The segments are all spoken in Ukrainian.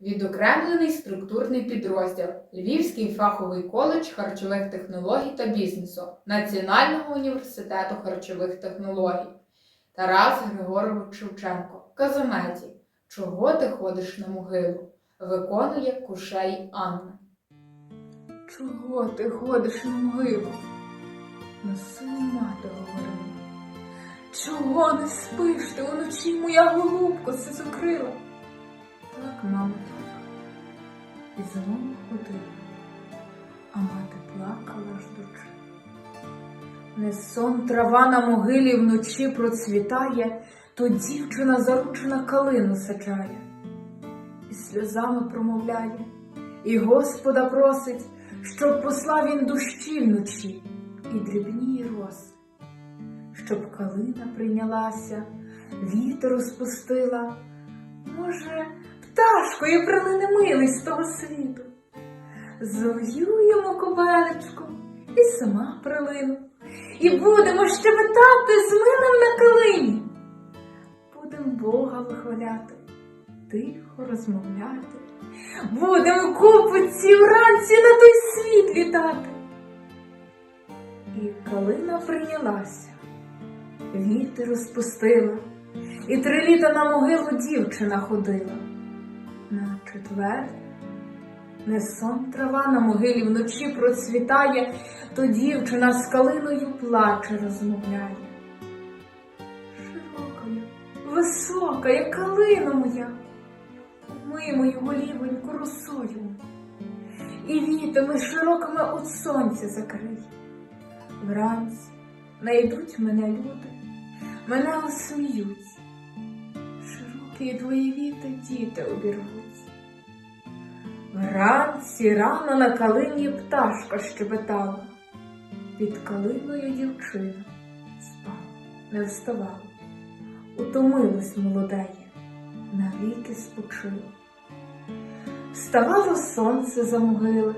Відокремлений структурний підрозділ Львівський фаховий коледж харчових технологій та бізнесу Національного університету харчових технологій. Тарас Григорович Шевченко казаметі Чого ти ходиш на могилу? виконує кушей Анна. Чого ти ходиш на могилу? На сину мати говорила. Чого не спиш ти уночі моя голубко се закрила? Так, мамо, так. І знову ходила, а мати плакала ждучи. Не сон трава на могилі вночі процвітає, то дівчина заручена калину саджає, і сльозами промовляє, і Господа просить, щоб послав він дощі вночі і дрібні роси, щоб калина прийнялася, вітер розпустила, може, пташкою прилине милий з того світу. Завоюємо кобелечку і сама прилину, і будемо щебетати з милим на калині. Будем Бога вихваляти, тихо розмовляти, будемо купиці вранці на той світ вітати. І калина прийнялася, вітер розпустила, і три літа на могилу дівчина ходила. На четвер не сон трава на могилі вночі процвітає, то дівчина з калиною плаче розмовляє. Широкою, висока, як калина моя, ми мою голівоньку росою, і вітами широкими от сонця закрий. Вранці найдуть мене люди, мене осміють. Широкі твої віти діти обірвуть. Вранці рано на калині пташка щебетала, під калиною дівчина спала, не вставала, утомилась молодеє, навіки спочила. Вставало сонце за могили,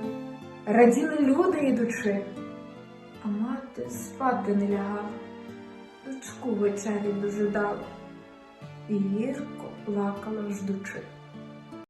раділи люди ідучи, а мати спати не лягала, дочку вечері дожидала і гірко плакала ждучи.